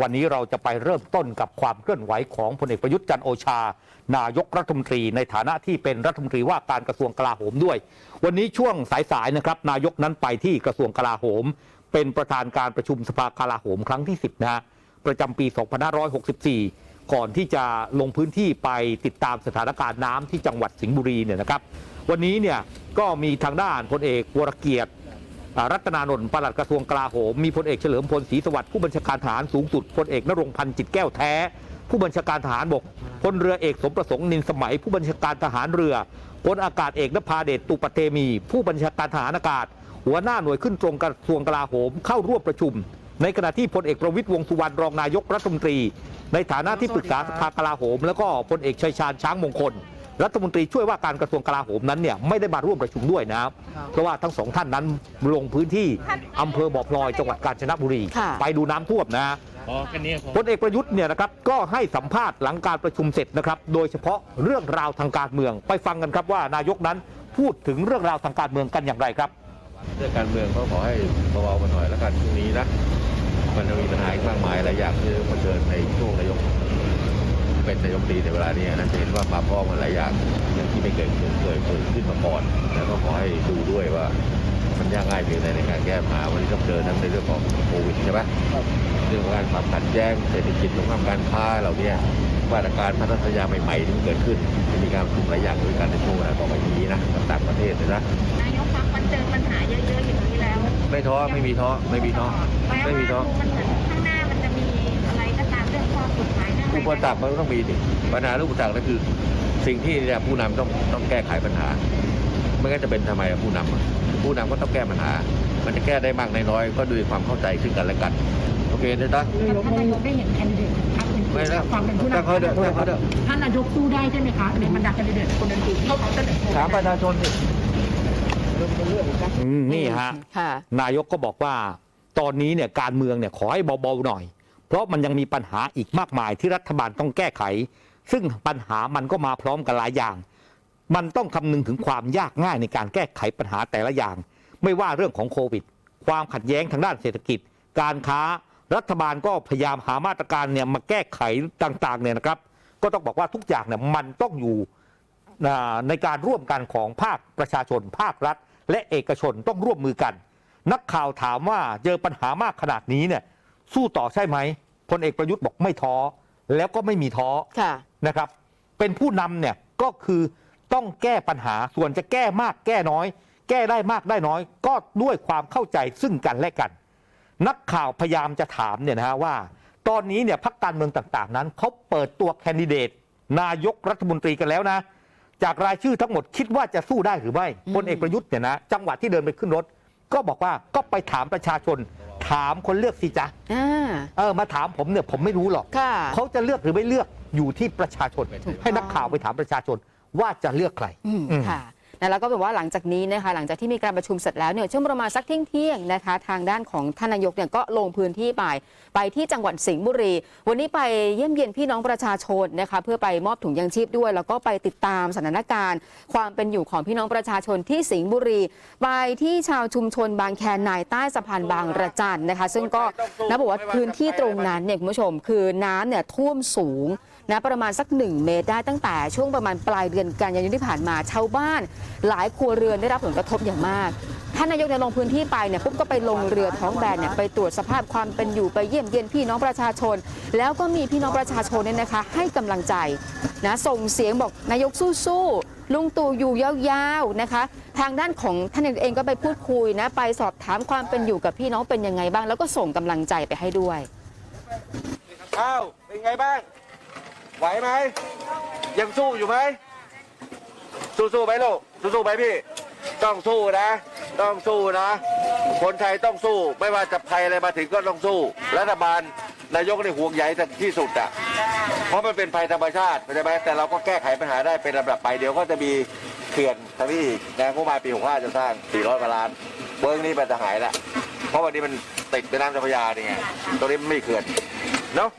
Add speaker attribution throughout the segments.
Speaker 1: วันนี้เราจะไปเริ่มต้นกับความเคลื่อนไหวของพลเอกประยุทธ์จันโอชา นายกรัฐมนตรี ในฐานะที่เป็นรัฐมนตรีว่าการกระทรวงกลาโหมด้วย วันนี้ช่วงสายๆนะครับ นายกนั้นไปที่กระทรวงกลาโหม เป็นประธานการประชุมสภากลาโหมครั้งที่ 10 นะฮะประจำปี 2564 ก่อนที่จะลงพื้นที่ไปติดตามสถานการณ์น้ำที่จังหวัดสิงห์บุรีเนี่ยนะครับ วันนี้เนี่ยก็มีทางด้านพลเอกวรเกียรติ รัตนานนท์ปลัดกระทรวงกลาโหม มีพลเอกเฉลิมพลศรีสวัสดิ์ผู้บัญชาการทหารสูงสุดพลเอกนรงพันธ์จิตแก้วแท้ ผู้บัญชาการทหารบกพลเรือเอกสมประสงค์นินสมัย ผู้บัญชาการทหารเรือพลอากาศเอกนภาเดชตุปเตมี ผู้บัญชาการทหารอากาศ หัวหน้าหน่วยขึ้นตรงกระทรวงกลาโหมเข้าร่วมประชุม ในขณะที่พลเอกประวิตยวงสุวรรณรองนายกรัฐมนตรี ในฐานะที่ปรึกษาสภากลาโหม แล้วก็พลเอกชัยชาญช้างมงคล รัฐมนตรีช่วยว่าการกระทรวงกลาโหมนั้นเนี่ยไม่ได้มาร่วมประชุมด้วยนะครับ เพราะว่าทั้งสองท่านนั้นลงพื้นที่อำเภอบ่อพลอยจังหวัดกาญจนบุรี
Speaker 2: ค่ะ
Speaker 1: ไปดูน้ำท่วมนะ
Speaker 3: พอแค่นี้พอ
Speaker 1: พลเอกประยุทธ์เนี่ยนะครับก็ให้สัมภาษณ์หลังการประชุมเสร็จนะครับ โดยเฉพาะเรื่องราวทางการเมือง ไปฟังกันครับว่านายกนั้นพูดถึงเรื่องราวทางการเมืองกันอย่างไรครับ
Speaker 4: เรื่องการเมืองก็ขอให้เบาๆกันหน่อยแล้วกันช่วงนี้นะมันจะมีปัญหาอีกมากมายหลายอย่างที่มาเดินในช่วงนายก เป็นนายกตีในเวลานี้นะจะเห็นว่าความพร้อมมันหลายอย่างอย่างที่ไม่เคยเคยเคยเกิดขึ้นมาก่อนแล้วก็ขอให้ดูด้วยว่ามันยากง่ายเพียงใดในการแก้ปัญหาวันนี้ต้องเจอทั้งในเรื่องของโควิดใช่ไหมเรื่องของการความขัดแย้งเศรษฐกิจสงครามการค้าเหล่านี้มาตรการพัฒนาสัญญาใหม่ๆที่มันเกิดขึ้นจะมีการประชุมหลายอย่างด้วยกันในช่วงเวลาต่อไปนี้นะกับต่างประเทศเลยนะ
Speaker 5: นายกคะมันเจอปัญหาเยอะๆอย่างนี้แล้ว
Speaker 4: ไม่ท้อไม่มีท้อไม่มีท้อ
Speaker 5: แม้
Speaker 4: ไม่มีท้อ
Speaker 5: ว่ามันเหมือนข้างหน้ามันจะมีอะไรก็ตามเรื่องข้อกฎหมายเรื่อง อะไร
Speaker 4: อุปสรรคมันต้องมีดิปัญหาเรื่องอุปสรรคนั่นคือ สิ่งที่เนี่ยผู้นำต้องต้องแก้ไขปัญหาไม่งั้นจะเป็นทำไมอะผู้นำอะผู้นำก็ต้องแก้ปัญหา มันจะแก้ได้มากน้อยๆก็ด้วยความเข้าใจซึ่งกันและกัน โอเคนะจ๊ะ
Speaker 6: ท่านนายกได้เห็นแคนดิเดตของพรรคอื่น
Speaker 4: ไม่แล้ว
Speaker 6: ความเป็นผู้นำ
Speaker 4: ถ้าเขาเดินถ้าเขาเดิน
Speaker 6: ท่านนายกสู้ได้ใช่ไหมคะในบรรดาแคนดิเดตคนอื่นๆที่เขาเสนอ
Speaker 4: ถามประชาชนสิ
Speaker 1: อืมนี่ฮะ
Speaker 2: ค่ะ
Speaker 1: นายกก็บอกว่า ตอนนี้เนี่ยการเมืองเนี่ยขอให้เบาๆหน่อย เพราะมันยังมีปัญหาอีกมากมายที่รัฐบาลต้องแก้ไข ซึ่งปัญหามันก็มาพร้อมกันหลายอย่าง มันต้องคำนึงถึงความยากง่ายในการแก้ไขปัญหาแต่ละอย่าง ไม่ว่าเรื่องของโควิด ความขัดแย้งทางด้านเศรษฐกิจ การค้า รัฐบาลก็พยายามหามาตรการเนี่ยมาแก้ไขต่างๆเนี่ยนะครับ ก็ต้องบอกว่าทุกอย่างเนี่ยมันต้องอยู่ในการร่วมกันของภาคประชาชน ภาครัฐ และเอกชนต้องร่วมมือกัน นักข่าวถามว่าเจอปัญหามากขนาดนี้เนี่ย สู้ต่อใช่ไหมพลเอกประยุทธ์บอกไม่ท้อแล้วก็ไม่มีท้อ
Speaker 2: ค่ะ
Speaker 1: นะครับ เป็นผู้นำเนี่ยก็คือต้องแก้ปัญหาส่วนจะแก้มากแก้น้อย แก้ได้มากได้น้อย ก็ด้วยความเข้าใจซึ่งกันและกัน นักข่าวพยายามจะถามเนี่ยนะฮะว่า ตอนนี้เนี่ยพักการเมืองต่างๆ นั้นเขาเปิดตัวแคนดิเดต นายกรัฐมนตรีกันแล้วนะ จากรายชื่อทั้งหมดคิดว่าจะสู้ได้หรือไม่
Speaker 2: อืม
Speaker 1: พลเอกประยุทธ์เนี่ยนะจังหวะที่เดินไปขึ้นรถ ก็บอกว่าก็ไปถามประชาชน ถามคนเลือกสิจ๊ะ
Speaker 2: อ่า
Speaker 1: เออมาถามผมเนี่ยผมไม่รู้หรอก
Speaker 2: ค่ะ
Speaker 1: เขาจะเลือกหรือไม่เลือกอยู่ที่ประชาชน
Speaker 2: ถูกต้อง
Speaker 1: ให้นักข่าวไปถามประชาชนว่าจะเลือกใคร
Speaker 2: อืม
Speaker 1: อืม
Speaker 2: ค่ะ นะแล้วก็แบบว่าหลังจากนี้นะคะหลังจากที่มีการประชุมเสร็จแล้วเนี่ยช่วงประมาณสักเที่ยงเที่ยงนะคะ ทางด้านของท่านนายกเนี่ยก็ลงพื้นที่ไป ไปที่จังหวัดสิงห์บุรี วันนี้ไปเยี่ยมเยียนพี่น้องประชาชนนะคะเพื่อไปมอบถุงยางชีพด้วย แล้วก็ไปติดตามสถานการณ์ ความเป็นอยู่ของพี่น้องประชาชนที่สิงห์บุรี ไปที่ชาวชุมชนบางแคนายใต้สะพานบางระจันนะคะ ซึ่งก็นะบอกว่าพื้นที่ตรงนั้นเนี่ยคุณผู้ชมคือน้ำเนี่ยท่วมสูง นะประมาณสัก 1 เมตรได้ตั้งแต่ช่วงประมาณปลายเดือนกันยายนที่ผ่านมาชาวบ้าน หลายครัวเรือนได้รับผลกระทบอย่างมากท่านนายกเนี่ยลงพื้นที่ไปเนี่ยปุ๊บก็ไปลงเรือท้องแบนเนี่ยไปตรวจสภาพความเป็นอยู่ไปเยี่ยมเยียนพี่น้องประชาชน แล้วก็มีพี่น้องประชาชนเนี่ยนะคะ ให้กำลังใจนะส่งเสียงบอกนายกสู้ๆลุงตู่อยู่ยาวๆนะคะ ทางด้านของท่านเองก็ไปพูดคุยนะไปสอบถามความเป็นอยู่กับพี่น้องเป็นยังไงบ้าง แล้วก็ส่งกำลังใจไปให้ด้วย
Speaker 4: อ้าวเป็นไงบ้าง ไหวไหม ยังสู้อยู่ไหม สู้ๆไหมลูก สู้ๆไหมพี่ ต้องสู้นะ ต้องสู้นะ คนไทยต้องสู้ ไม่ว่าจะภัยอะไรมาถึงก็ต้องสู้ รัฐบาลนายกนี่ห่วงใยที่สุดอะ เพราะมันเป็นภัยธรรมชาติเข้าใจไหมแต่เราก็แก้ไขปัญหาได้เป็นลำดับไป เดี๋ยวก็จะมีเขื่อนทางนี้อีกนะงบประมาณปี65จะสร้าง 400กว่าล้าน เบิ้องนี่มันจะหายละ เพราะวันนี้มันติดแม่น้ำเจ้าพระยานี่ไงตรงนี้ไม่มีเขื่อน เนาะ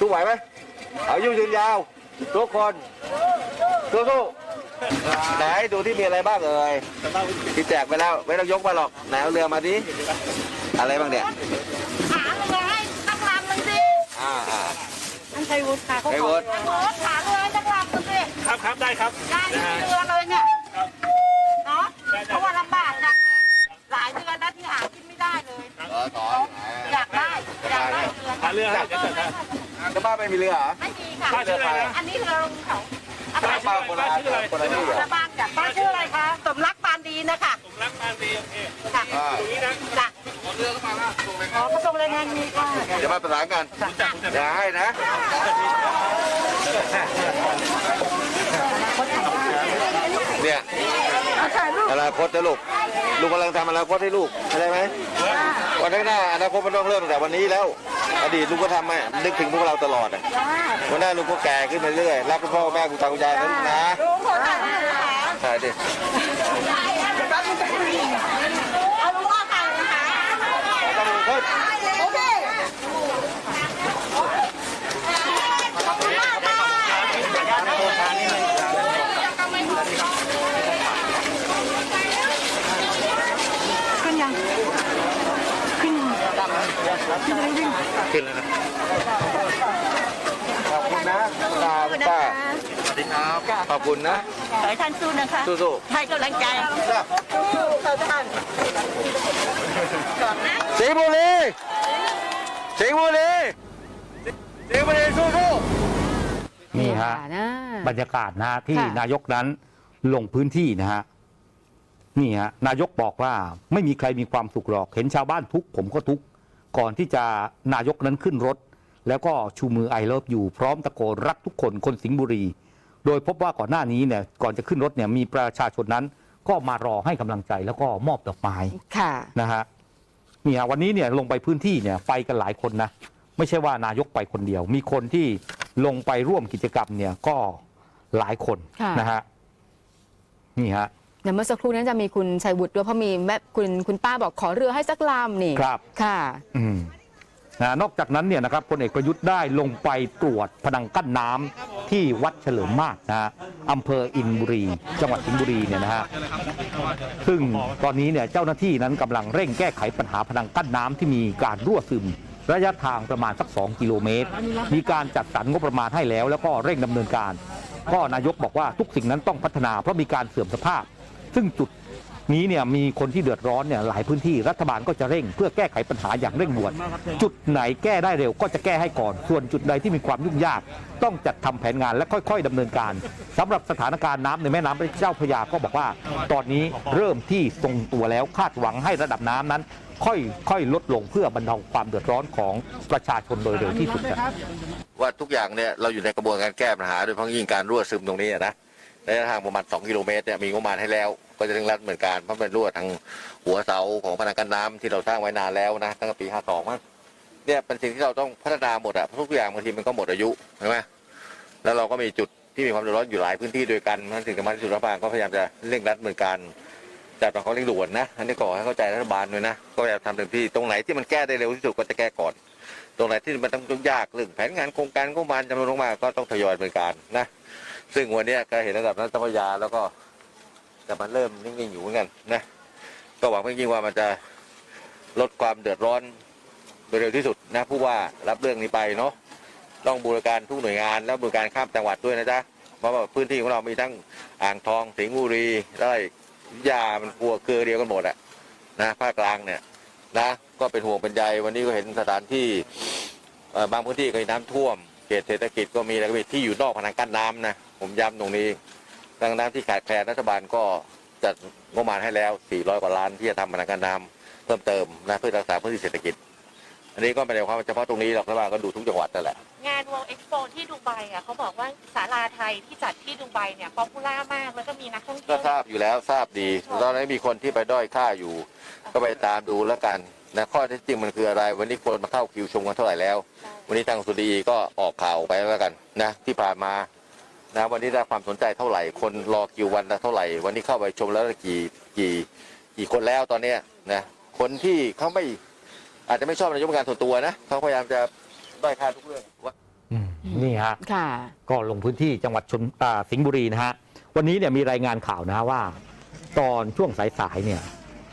Speaker 4: สู้ไหวไหม อายุยืนยาว ทุกคนสู้ๆไหนดูที่มีอะไรบ้างเอ่ยที่แจกไปแล้วไม่ต้องยกมาหรอกไหนเอาเรือมาดิอะไรบ้างเนี่ย
Speaker 5: หาเรือให้สักลำหนึ่งสิชัยวุฒิค่ะเขา
Speaker 4: ไอ้
Speaker 5: ขอ
Speaker 4: วุฒิ
Speaker 5: ขอขาเรือจังหวัดคุณสิ
Speaker 3: ครับครับได้ครับ
Speaker 5: ได้เรือเลยเนี่ยเนาะเพราะว่าลำบากจังหลายเดือนนะที่หากินไม่ได้เลยอยากได้อยากได้เรือ
Speaker 3: หาเรือให้เดี๋ยวจัด ให้
Speaker 4: จะบ้านไม่มีเรือเหรอ
Speaker 5: ไม่มีค่ะ
Speaker 3: บ้านชื่ออะไรนะ
Speaker 5: อันนี้เรือลงเขาอะไร
Speaker 3: บ้านชื่ออะไรบ้านชื่ออะไร
Speaker 4: คนละที่เหรอ
Speaker 5: บ้านจ้ะบ้านชื่ออะไรคะ สมรักปานดีนะคะ
Speaker 3: ผมรักปานดีโอเค
Speaker 5: ค่ะ
Speaker 4: อ่า
Speaker 3: ตรงนี้นะ
Speaker 5: จ้ะขอกระทรวงแรงงานมีค่ะ
Speaker 4: เดี๋ยวมาประสานกันอย่าให้นะเนี่ยอนาคตนะลูกลูกกำลังทำอนาคตให้ลูกเข้าใจไหมวันข้างหน้าอนาคตมันต้องเริ่มตั้งแต่วันนี้แล้ว อดีตลูกก็ทำให้นึกถึงพวกเราตลอดอะวันหน้าลูกก็แก่ขึ้นไปเรื่อยรักคุณพ่อคุณแม่คุณตาคุณยายนะลูกนะใช่ดิ
Speaker 5: เอาลูกว่าใครนะคะ
Speaker 4: ต้องลงขึ้น
Speaker 5: โอเคขอบคุณมากค่ะ
Speaker 6: ขึ้นยัง ขึ้นยัง
Speaker 3: ขึ้นแล้วนะ
Speaker 4: ขอบคุณนะตาคุณป้าสวัสดีครับขอบคุณนะ
Speaker 5: ขอให้ท่านสู้นะคะ
Speaker 4: สู้
Speaker 5: ให้กำลังใจ
Speaker 4: ๆสิงห์บุรีสิงห์บุรีสิงห์บุรีสู้ๆ
Speaker 1: นี่ฮะ
Speaker 2: นะ
Speaker 1: บรรยากาศนะฮะที่
Speaker 2: ค่ะ
Speaker 1: นายกนั้นลงพื้นที่นะฮะนี่ฮะนายกบอกว่าไม่มีใครมีความสุขหรอก เห็นชาวบ้านทุกข์ผมก็ทุกข์ ก่อนที่จะนายกนั้นขึ้นรถ แล้วก็ชูมือไอเลิฟอยู่พร้อมตะโกนรักทุกคนคนสิงห์บุรี โดยพบว่าก่อนหน้านี้เนี่ยก่อนจะขึ้นรถเนี่ยมีประชาชนนั้นก็มารอให้กำลังใจแล้วก็มอบดอกไม้
Speaker 2: ค่ะ
Speaker 1: นะฮะนี่ฮะวันนี้เนี่ยลงไปพื้นที่เนี่ยไปกันหลายคนนะไม่ใช่ว่านายกไปคนเดียว มีคนที่ลงไปร่วมกิจกรรมเนี่ยก็หลายคน
Speaker 2: ค่ะ
Speaker 1: นะฮะนี่ฮะ
Speaker 2: เดี๋ยวเมื่อสักครู่นั้นจะมีคุณชัยวุฒิด้วยเพราะมีแม่คุณคุณป้าบอกขอเรือให้สักลำนี่
Speaker 1: ครับ
Speaker 2: ค่ะ
Speaker 1: อืมนะนอกจากนั้นเนี่ยนะครับพลเอกประยุทธ์ได้ลงไปตรวจพนังกั้นน้ำที่วัดเฉลิมมาศนะฮะอำเภออินบุรี จังหวัดสิงห์บุรีเนี่ยนะฮะซึ่งตอนนี้เนี่ยเจ้าหน้าที่นั้นกำลังเร่งแก้ไขปัญหาพนังกั้นน้ำที่มีการรั่วซึม ระยะทางประมาณสัก 2 กิโลเมตร มีการจัดสรรงบประมาณให้แล้ว แล้วก็เร่งดำเนินการ ก็นายกบอกว่าทุกสิ่งนั้นต้องพัฒนาเพราะมีการเสื่อมสภาพ ซึ่งจุดนี้เนี่ยมีคนที่เดือดร้อนเนี่ยหลายพื้นที่รัฐบาลก็จะเร่ง เพื่อแก้ไขปัญหาอย่างเร่งด่วน จุดไหนแก้ได้เร็วก็จะแก้ให้ก่อน ส่วนจุดใดที่มีความยุ่งยาก ต้องจัดทำแผนงานและค่อย ๆดำเนินการสำหรับสถานการณ์น้ำในแม่น้ำเจ้าพระยาก็บอกว่า ตอนนี้เริ่มที่ทรงตัวแล้วคาดหวังให้ระดับน้ำนั้น ค่อยๆลดลงเพื่อบรรเทาความเดือดร้อนของประชาชนโดยเร็วที่สุดครับ
Speaker 4: ว่าทุกอย่างเนี่ยเราอยู่ในกระบวนการแก้ปัญหาโดยเฉพาะยิ่งการรั่วซึมตรงนี้อะนะ ระยะทางประมาณ 2 กิโลเมตรเนี่ยมีงบประมาณให้แล้ว ก็จะถึงรัดเหมือนกันเพราะเป็นรั่วทางหัวเสาของพนังกั้นน้ำที่เราสร้างไว้นานแล้วนะตั้งแต่ปี 52มั้งเนี่ยเป็นสิ่งที่เราต้องพัฒนาหมดอะเพราะทุกอย่างบางทีมันก็หมดอายุใช่ไหมแล้วเราก็มีจุดที่มีความเดือดร้อนอยู่หลายพื้นที่ด้วยกันนั่นสิ่งสำคัญที่สุดรัฐบาลก็พยายามจะเร่งรัดเหมือนกันจัดการเขาเร่งด่วนนะอันนี้ขอให้เข้าใจรัฐบาลด้วยนะก็พยายามทำเต็มที่ตรงไหนที่มันแก้ได้เร็วที่สุดก็จะแก้ก่อน ตรงไหนที่มันต้องยากเรื่องแผนงานโครงการงบประมาณจำนวนมากก็ต้องทยอยดำเนินการนะ ซึ่งวันนี้ก็เห็นระดับนั้นเจ้าพระยาแล้วก็แต่มันเริ่มนิ่งๆอยู่เหมือนกันนะก็หวังเป็นยิ่งว่ามันจะลดความเดือดร้อนโดยเร็วที่สุดนะผู้ว่ารับเรื่องนี้ไปเนาะต้องบูรการทุกหน่วยงาน แล้วบูรการข้ามจังหวัดด้วยนะจ๊ะเพราะว่าพื้นที่ของเรามีทั้งอ่างทองสิงห์บุรีไร่ยามันครัวเครือเดียวกันหมดอะนะภาคกลางเนี่ยนะก็เป็นห่วงเป็นใยวันนี้ก็เห็นสถานที่บางพื้นที่ก็มีน้ำท่วมเขตเศรษฐกิจก็มีแล้วก็มีที่อยู่นอกพนังกั้นน้ำนะ ผมย้ำตรงนี้ดังนั้นที่ขาดแคลนรัฐบาลก็จัดงบประมาณให้แล้ว 400 กว่าล้านที่จะทำพนังกั้นน้ำเพิ่มเติมนะเพื่อรักษาพื้นที่เศรษฐกิจ อันนี้ก็ไม่ได้ความเฉพาะตรงนี้หรอกรัฐบาลก็ดูทุกจังหวัดนั่นแหละ
Speaker 5: งาน World Expo ที่ดูไบอะเขาบอกว่าศาลาไทยที่จัดที่ดูไบเนี่ยป๊อปปูล่ามากแล้วก็มีนักท่องเที่
Speaker 4: ก็
Speaker 5: ยว
Speaker 4: ทราบอยู่แล้วทราบดีตอนนี้นมีคนที่ไปด้อยค่าอยู่ ก็ไปตามดูแล้วกันนะข้อเท็จจริงมันคืออะไร วันนี้คนมาเข้าคิวชมกันเท่าไหร่แล้ว วันนี้ทางสุดีก็ออกข่าวไปแล้วกันนะที่ผ่านมา นะวันนี้ได้ความสนใจเท่าไหร่ คนรอคิววันละเท่าไหร่ วันนี้เข้าไปชมแล้วกี่กี่กี่คนแล้วตอนเนี้ยนะคนที่เขาไม่อาจจะไม่ชอบนายกเป็นการส่วนตัวนะเขาพยายามจะด้อยค่าทุกเรื่องว่า
Speaker 1: อืมนี่ฮะ
Speaker 2: ค่ะ
Speaker 1: ก็ลงพื้นที่จังหวัดชนอ่าสิงห์บุรีนะฮะวันนี้เนี่ยมีรายงานข่าวนะว่า ตอนช่วงสายๆเนี่ย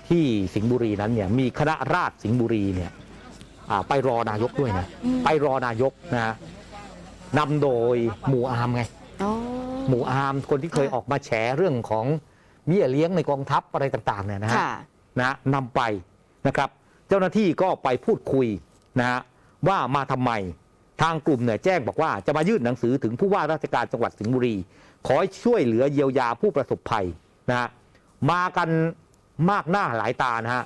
Speaker 1: ที่สิงห์บุรีนั้นเนี่ยมีคณะราษฎรสิงห์บุรีเนี่ยอ่าไปรอนายกด้วยนะ
Speaker 2: อืม
Speaker 1: ไปรอนายกนะฮะนำโดยหมู่อาร์มไง
Speaker 2: อ๋อ
Speaker 1: หมู่อาร์มคนที่เคย
Speaker 2: ค่ะ
Speaker 1: ออกมาแฉเรื่องของเบี้ยเลี้ยงในกองทัพอะไรต่างๆเนี่ยนะฮะ
Speaker 2: ค่ะ
Speaker 1: นะฮะนำไปนะครับ เจ้าหน้าที่ก็ไปพูดคุยนะฮะว่ามาทำไมทางกลุ่มเนี่ยแจ้งบอกว่าจะมายื่นหนังสือถึงผู้ว่าราชการจังหวัดสิงห์บุรี ขอให้ช่วยเหลือเยียวยาผู้ประสบภัยนะฮะมากันมากหน้าหลายตานะฮะ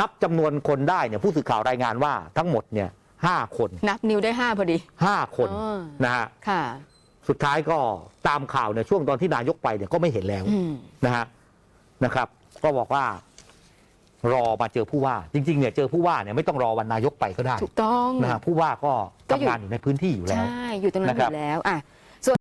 Speaker 1: นับจำนวนคนได้เนี่ยผู้สื่อข่าวรายงานว่าทั้งหมดเนี่ยห้าคน
Speaker 2: นับนิ้วได้5พอดี
Speaker 1: ห้าคน
Speaker 2: อ๋อ
Speaker 1: นะฮะ
Speaker 2: ค่ะ
Speaker 1: สุดท้ายก็ตามข่าวเนี่ยช่วงตอนที่นายกไปเนี่ยก็ไม่เห็นแล้ว
Speaker 2: อืม
Speaker 1: นะฮะนะครับ ก็บอกว่ารอมาเจอผู้ว่า จริง ๆ เนี่ยเจอผู้ว่าเนี่ยไม่ต้องรอวันนายกไปก็ได้
Speaker 2: ถูกต้อง
Speaker 1: นะฮะผู้ว่าก็
Speaker 2: ก็อยู่
Speaker 1: ทำงานอยู่ในพื้นที่อยู่แล้ว
Speaker 2: ใช่อยู่ตรงนั้นอ
Speaker 1: นะครับ
Speaker 2: ยู่แล้วอะส่วน